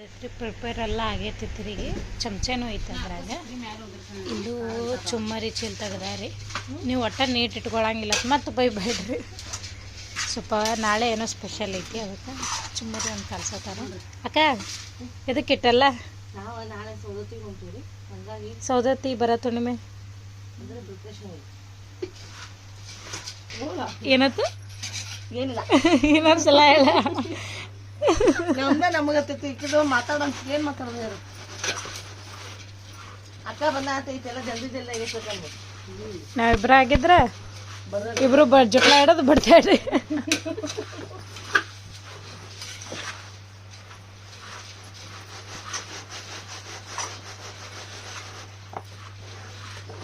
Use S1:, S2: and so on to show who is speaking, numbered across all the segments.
S1: ಅದಕ್ಕೆ ಪ್ರಿಪೇರ್ ಎಲ್ಲ ಆಗೈತಿ ರೀ ಚಮಚನೂ ಐತೆ ಅದ್ರಾಗ. ಇದು ಚುಮ್ಮರಿ ಚೀಲ ತೆಗ್ದಾರಿ. ನೀವು ಒಟ್ಟ ನೀಟ್ ಇಟ್ಕೊಳಂಗಿಲ್ಲ. ಮತ್ತು ಬೈ ಬೇಡ್ರಿ ಸ್ವಲ್ಪ ನಾಳೆ ಏನೋ ಸ್ಪೆಷಲ್ ಐತಿ ಅದಕ್ಕೆ ಚುಮ್ಮರಿ ಒಂದು ಕಲ್ಸತ್ತಾರ ಅಕ್ಕ ಇದಕ್ಕೆ ಇಟ್ಟಲ್ಲ? ಸೌದತ್ತಿ ಬರತ್ತು
S2: ತುಣಿಮೆ
S1: ಏನತ್ತು?
S2: ಏನಿಲ್ಲ.
S1: ಇನ್ನೊಂದ್ಸಲ ಹೇಳ.
S2: ನಮ್ದ ನಮಗತ್ತೈತಿ ಇಕ್ಕಿದು ಮಾತಾಡೋಣ ಏನ್ ಮಾತಾಡೋದು ಯಾರು? ಅಕ್ಕ ಬಂದ ಎಲ್ಲ ಜಲ್ದಿ ಜಲ್ದಿ ಆಗೈತೆ
S1: ನಾವಿಬ್ರ ಆಗಿದ್ರ
S2: ಇಬ್ರು
S1: ಇಬ್ರು ಬ ಬರ್ತಾ ಇಡೋದು ಬಿಡ್ತೇವ್ರಿ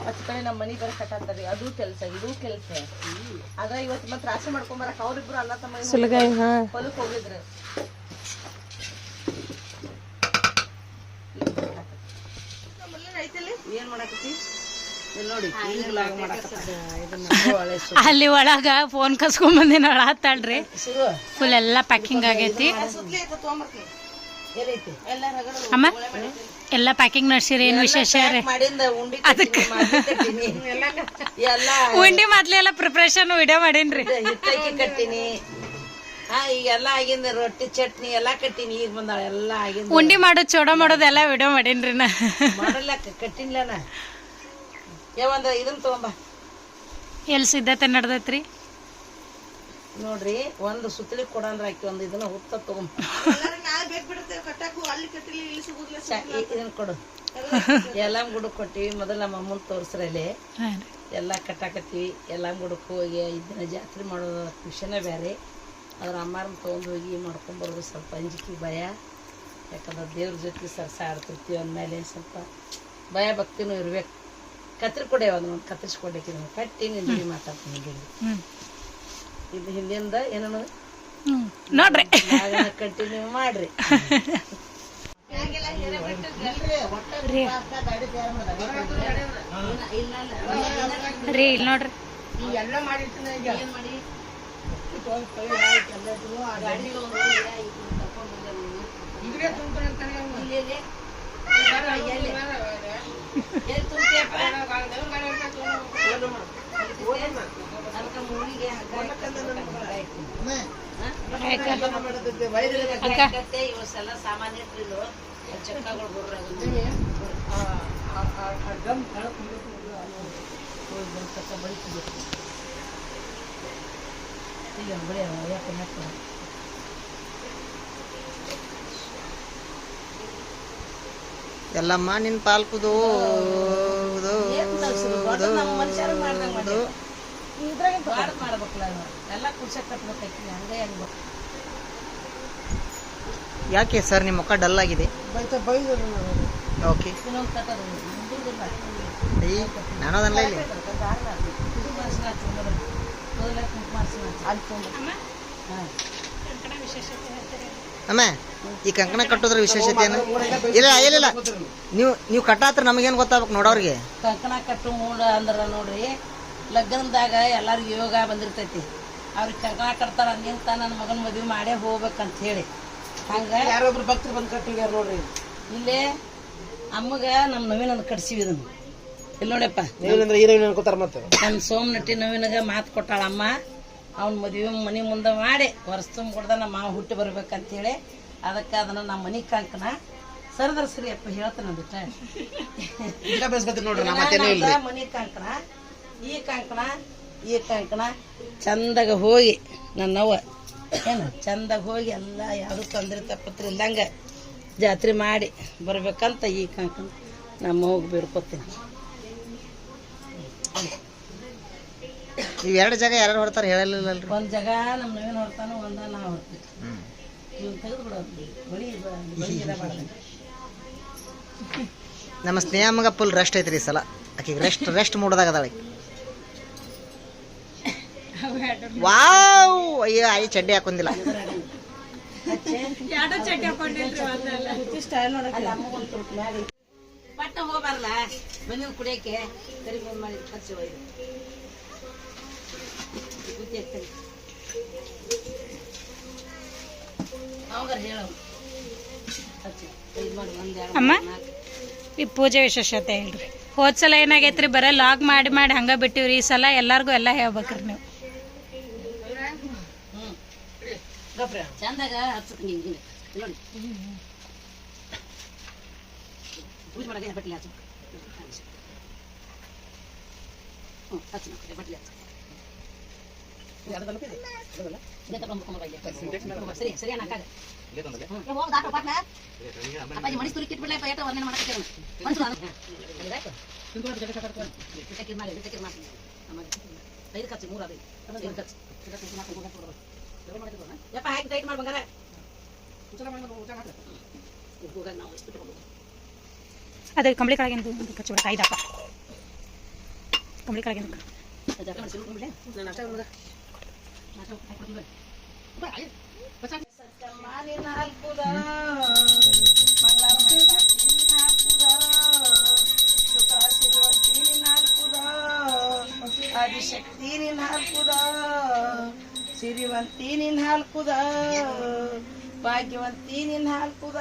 S2: ಹತ್ತು ಕಡೆ ನಮ್ಮ ಮನಿ ಬರ ಕಟ್ಟಾತಾರಿ ಅದು ಕೆಲಸ ಇದು ಕೆಲಸ. ಆದ್ರೆ ಇವತ್ತು ಮತ್ತೆ ರಾಶಿ ಮಾಡ್ಕೊಂಬರಕ್ ಅವ್ರಿಬ್ರು ಅಲ್ಲ ತಮ್ಮ
S1: ಸುಲಗಾಯಿ ಹಾ.
S2: ಹೊಲಕ್ ಹೋಗಿದ್ರು. ಏನ್ ಮಾಡಕತ್ತಿ? ಇಲ್ಲಿ ನೋಡಿ ಹಿಂಗ್ಲಾಗ ಮಾಡಕತ್ತ ಇದನ್ನ ಒಳ್ಳೆ ಸು-
S1: ಅಲ್ಲಿ ಒಳಗ ಫೋನ್ ಕಸ್ಕೊಂಡ್ ಬಂದಿನ ಹತ್ತಾಳ್ರಿ ಫುಲ್ ಎಲ್ಲಾ ಪ್ಯಾಕಿಂಗ್ ಆಗೈತಿ. ಅಮ್ಮ? ಎಲ್ಲ ಪ್ಯಾಕಿಂಗ್ ನಡ್ಸಿರಿ ಏನ್ ವಿಶೇಷ ರೀ
S2: ಮಾಡಿಂದ ಉಂಡಿ ಅದಕ್ಕೆ. ಎಲ್ಲ
S1: ಉಂಡಿ ಮೊದ್ಲು ಎಲ್ಲ ಪ್ರಿಪ್ರೇಷನ್ ವಿಡಿಯೋ ಮಾಡೀನ್ರಿ.
S2: ಕಟ್ಟಿನಿ. ಹಾ ಈಗೆಲ್ಲ ಆಗಿಂದ ರೊಟ್ಟಿ ಚಟ್ನಿ ಎಲ್ಲ ಕಟ್ಟಿನಿ. ಈಗ ಬಂದಾಳ ಎಲ್ಲ ಆಗಿಂದ
S1: ಉಂಡಿ ಮಾಡೋದು ಚೋಡ ಮಾಡೋದೆಲ್ಲ ವಿಡಿಯೋ ಮಾಡೀನ್ರಿ ನಾ.
S2: ಮಾಡಲ್ಲ ಕಟ್ಟಿನ್ಲನ ಏ ಒಂದ ಇದನ್ನ ತಗೊಂಬ.
S1: ಎಲ್ಲಿ ಸಿದ್ಧತೆ ನಡ್ದೈತ್ರಿ?
S2: ನೋಡ್ರಿ ಒಂದು ಸುತ್ತಲಿ ಕೊಡಂದ್ರ ಆಕಿ ಒಂದು ಇದನ್ನ ಹುತ್ತ ತಗೊಂಡ್ ಇದನ್ನ ಕೊಡು. ಎಲ್ಲ ಗುಡು ಕೊಟ್ಟಿವಿ ಮೊದಲ ನಮ್ಮ ಅಮ್ಮನ್ ತೋರ್ಸ್ರಲ್ಲಿ ಎಲ್ಲ ಕಟ್ಟಾಕತ್ತೀವಿ. ಎಲ್ಲ ಗುಡಕ್ ಹೋಗಿ ಇದನ್ನ ದಿನ ಜಾತ್ರೆ ಮಾಡೋದ ಖುಷಿನೇ ಬೇರೆ ಅದ್ರ ಅಮ್ಮಾರನ್ನ ತಗೊಂಡ್ ಹೋಗಿ ಮಾಡ್ಕೊಂಬರೋದು ಸ್ವಲ್ಪ ಅಂಜಿಕೆ ಭಯ. ಯಾಕಂದ್ರೆ ದೇವ್ರ ಜೊತೆ ಸರ್ಸ ಆಡ್ತಿರ್ತೀವಿ ಅಂದಮೇಲೆ ಸ್ವಲ್ಪ ಭಯ ಭಕ್ತಿನೂ ಇರ್ಬೇಕು. ಕತ್ರಿ ಕೊಡೆ ಒಂದು ಕತ್ತರಿಸಿ ಕಟ್ಟಿ ನಿಂದು ಮಾತಾಡ್ತೀನಿ ಇದು ಹಿಂದಿಂದ ಏನೋ
S1: ಹ್ಮ್ ನೋಡ್ರಿ
S2: ಕಂಟಿನ್ಯೂ ಮಾಡ್ರಿ
S1: ರೀ ಇಲ್ಲಿ ನೋಡ್ರಿ
S2: ಇವಸ್ಸೆಲ್ಲ ಸಾಮಾನ್ಯ ಇಟ್ಟಿದ್ದು ಚಕ್ಕಗಳು ಈಗ ಬಳಿ ಯಾಕೆ ನೆಟ್ಟು
S3: ಎಲ್ಲಮ್ಮ ನಿನ್ ಪಾಲ್ಕುದು
S2: ಇದ್ರಾಗ ಮಾಡ್ಬೇಕಲ್ಲ. ಎಲ್ಲ ಕುಡ್ಸಕ್ ಕಟ್ಬೇಕೈತಿ ಹಂಗೆ.
S3: ಯಾಕೆ ಸರ್ ನಿಮ್ಮ ಮುಖ ಡಲ್ ಆಗಿದೆ? ಓಕೆ ನಾನು. ಅದನ್ನ ಇಲ್ಲಿ. ಅಮ್ಮ? ಈ ಕಂಕಣ ಕಟ್ಟೋದ್ರ ವಿಶೇಷತೆ ಏನು? ಇಲ್ಲ ಇಲ್ಲ ಇಲ್ಲ. ನೀವು. ನೀವು ಕಟ್ಟಾತ್ರ ನಮಗೇನು ಗೊತ್ತಾಗ್ಬೇಕು ನೋಡೋರಿಗೆ
S2: ಕಂಕಣ ಕಟ್ಟು ಮೂಡ ಅಂದ್ರೆ ನೋಡ್ರಿ ಲಗ್ನದಾಗ ಎಲ್ಲರಿಗೂ ಯೋಗ ಬಂದಿರ್ತೈತಿ. ಅವ್ರಿಗೆ ಕಂಕಣ ಕಟ್ತಾರ ಅಂದಿಂತ ನನ್ನ ಮಗನ ಮದುವೆ ಮಾಡೇ ಹೋಗ್ಬೇಕಂತ ಹೇಳಿ. ಹಂಗ? ಯಾರೊಬ್ರು ಭಕ್ತರು ಬಂದು ಕಟ್ಟಿದ್ಯಾರ ನೋಡ್ರಿ. ಇಲ್ಲೇ ಅಮ್ಮಗ ನಮ್ಮ ನವೀನಂದ್ ಕಟ್ಸಿವಿ ಇದನ್ನು. ಇಲ್ಲಿ ನೋಡಪ್ಪ. ನನ್ನ ಸೋಮನಟ್ಟಿ ನಟಿ ನವೀನಗ ಮಾತು ಕೊಟ್ಟಾಳ ಅಮ್ಮ. ಅವ್ನ ಮದುವೆ ಮನೆ ಮುಂದೆ ಮಾಡಿ ವರ್ಷ ತುಂಬ ಕೊಡ್ದ ನಮ್ಮ ಮಾವ ಹುಟ್ಟಿ ಬರ್ಬೇಕಂತೇಳಿ ಅದಕ್ಕೆ ಅದನ್ನ ನಮ್ಮ ಮನೆ ಕಂಕಣ. ಸರದ್ರ ಸರಿ ಅಪ್ಪ ಹೇಳ್ತಾನೆ ಬಿಟ್ಟ ಮನಿ ಕಂಕಣ. ಈ ಕಾಂಕಣ ಈ ಕಾಂಕಣ. ಚಂದಾಗ ಹೋಗಿ ನನ್ನವ್ವ. ಏನು ಚಂದಾಗ ಹೋಗಿ ಎಲ್ಲ ಯಾರು ತೊಂದರೆ ತಪ್ಪತ್ರಿ ಇಲ್ದಂಗ ಜಾತ್ರೆ ಮಾಡಿ ಬರ್ಬೇಕಂತ ಈ ಕಾಂಕ ನಮ್ಮ ಹೋಗಿ ಬೇಡ್ಕೊತೀನಿ.
S3: ಇವ್ ಎರಡು ಜಾಗ ಯಾರು ಹೊಡ್ತಾರೆ ಹೇಳಲಿಲ್ಲಲ್ರಿ?
S2: ಒಂದು ಜಾಗ ನಮ್ಮ ನವೀನ್ ಹೊರ್ತಾನ ಒಂದ ನಾವು ಹೊಡ್ತೀವಿ ಇವ್ನ ತೆಗೆದು ಬಿಡೋದು. ಬಳಿ ಬ- ಬಳಿ ಇರಬಾರ್ದು
S3: ನಮ್ಮ ಸ್ನೇಹ ಮಗ ಫುಲ್ ರೆಸ್ಟ್ ಐತ್ರಿ ಈ ಸಲ. ಆಕಿಗೆ ರೆಸ್ಟ್ ರೆಸ್ಟ್ ಮೂಡ್ದಾಗ ಅದಾಳ ಆಕಿ. ವಾವ್ ಅಯ್ಯೋ ಆಯಿ ಚಡ್ಡಿ
S2: ನೋಡಕ್ಕೆ ಬಟ್ಟ ಹೋಗ್ಬಾರಲ್ಲ ಬಂದಿನ ಕುಡಿಯಕ್ಕೆ. ಕರಿಮೆ ಮಾಡಿ ಖರ್ಚು ಒಯ್ದು. ಬುದ್ಧಿ ಆಗ್ತದೆ. ಅವಂಗಾರ ಹೇಳು.
S1: ಅಮ್ಮ ಈ ಪೂಜೆ ವಿಶೇಷತೆ ಹೇಳ್ರಿ. ಹೋದ್ಸಲ ಏನಾಗೈತ್ರಿ ಬರೀ ಲಾಗ್ ಮಾಡಿ ಮಾಡಿ ಹಂಗ ಬಿಟ್ಟಿವ್ರಿ ಈ ಸಲ ಎಲ್ಲಾರ್ಗು ಎಲ್ಲ ಹೇಳ್ಬೇಕ್ರಿ ನೀವು.
S2: ಚಂದಾಗ ಹಚ್ಚ ಹಿಂಗೆ ಹಿಂಗೆ. ಇಲ್ಲಿ ನೋಡಿ. ಪೂಜೆ ಮಾಡಕ್ಕೆ ಬಟ್ಲಿ ಹಚ್ಚು. ಹ್ಞೂ ಹಚ್ಚು ನಾವು ಬಟ್ಲಿ ಹಚ್ಚು. ಇದೇ ತಗೊಂಡ್ಕೊಂಬ ಬಾ ಇಲ್ಲಿ. ಸರಿ ಸರಿ ಅನ್ನಕ್ಕಾಗ ಹ್ಞೂ ಏ, ಹೋಗ್ ದಾಟು ಪಾಟ್ನ. ಅಪ್ಪಾಜಿ ಮಣಿಸ್ ತುರಿ ಕಿಟ್ಬಿಡ್ಲೆ ಪೇಟ ವರ್ಣನೆ ಮಾಡಕ್ಕೆ ಮನಸ್ಸು ನಾನು. ಬಿಟ್ಟಕ್ಕೆ ಮಾಡಿ ಬಿಟ್ಟಕ್ಕೆ ಮಾಡಿ ಐದು ಕಚ್ಚಿ ಮೂರು ಅದು. ಐದು ಕಚ್ಚಿ ಯಪ್ಪ ಹಾಕಿ ಟೈಟ್ ಮಾಡಿ ಬಂಗಾರ.
S1: ಅದೇ ಕಂಬಳಿ ಕೆಳಗಿಂದ ಕಚ್ಚಿಬಿಡ ಐದಪ್ಪ ಕಂಬಳಿ ಕೆಳಗಿಂದ
S2: ಜಗಳ ಮಾಡಿ ನಿನ್ನ ಹಾಲ್ಕುದ ಸಿರಿವಂತಿ ನಿನ್ನ ಹಾಲ್ಕುದ ಭಾಗ್ಯವಂತಿ ನಿನ್ನ ಹಾಲ್ಕುದ.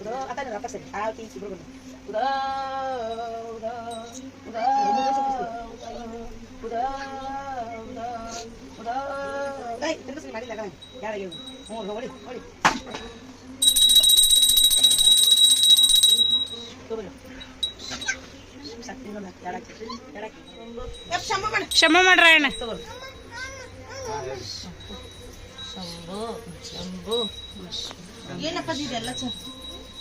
S2: ಉದೋ ಅತ್ತ ರೊಕ್ಕ ಸರಿ ಆ ತೀಸಿ ಇಬ್ರು ಬಂದು ಉದಾ ಉದಾ ಉದಾ ಉದಾ ಉದಾ ಏಯ್ ತಿರ್ಗಿಸಿ ಮಾಡಿಲ್ಲ ಕಣ ಹ್ಞೂ ಹೊಡಿ ತಗೋರಿ ಸಕ್ತಿ ನೋಡ ಮಾಡಿ
S1: ಕ್ಷಮ ಮಾಡ್ರ ಅಣ್ಣ
S2: ಶಂಭು ಶಂಭು ಏನಪ್ಪ ಇದೆಲ್ಲ ಚ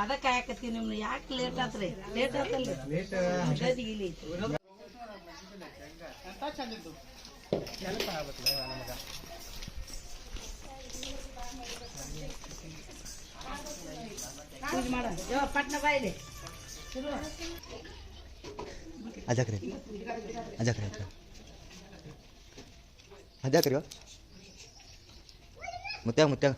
S2: ಅದಕ್ಕೆ ಹಾಕತ್ತೀನಿ ನಿಮ್ನ ಯಾಕೆ ಲೇಟ್ ಆತ್ರಿ ಲೇಟ್ ಆತಲ್ರಿ ಗದಿಗೆ ಇಲ್ಲಿ ಐತಿ. ಪೂಜೆ ಮಾಡ ಯೋ ಪಟ್ನ ಬಾಯಿಲಿ ಶುರು
S3: ಅಜಾಕ್ರಿ ಅಜಾಕ್ರಿ ಅಜ ಅಜಾಕ್ರಿ ಮುತ್ಯಾಗ ಮುತ್ಯಾಗ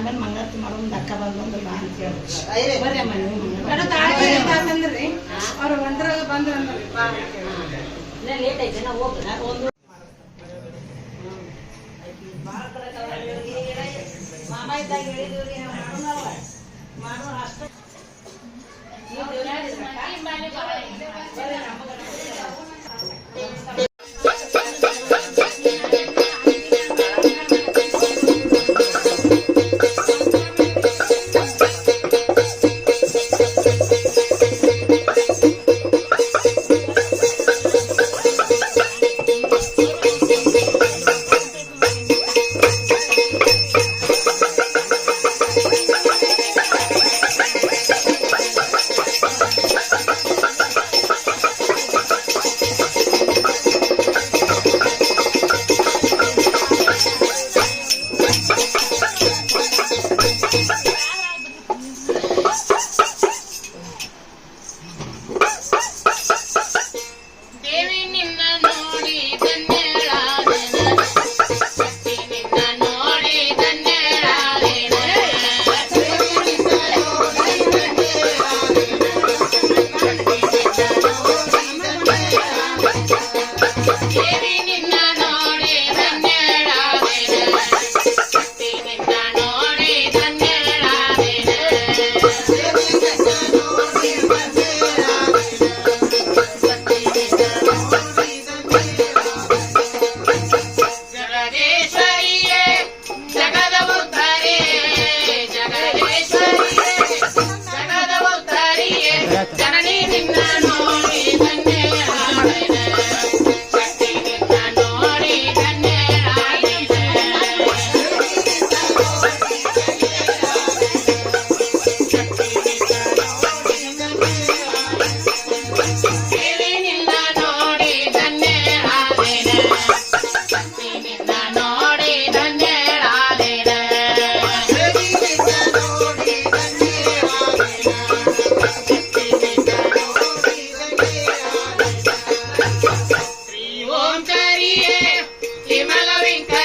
S2: ಆಮೇಲೆ ಮಂಗಳಾರತಿ ಮಾಡೋ ಒಂದು ಅಕ್ಕ ಬಂದು ಬಾ ಅಂತ ಹೇಳಿ ಬರ್ರಿ ಅಮ್ಮ ನೀವು ಮಂಗಳಾರತಿ.
S4: ಅವ್ರು ಒಂದ್ರಾಗ ಬಂದ್ರ
S2: ಲೇಟ್ ಐತೆ ನಾ ಹೋಗ್ತಾರೆ ಒಂದು Baby,
S5: Morning,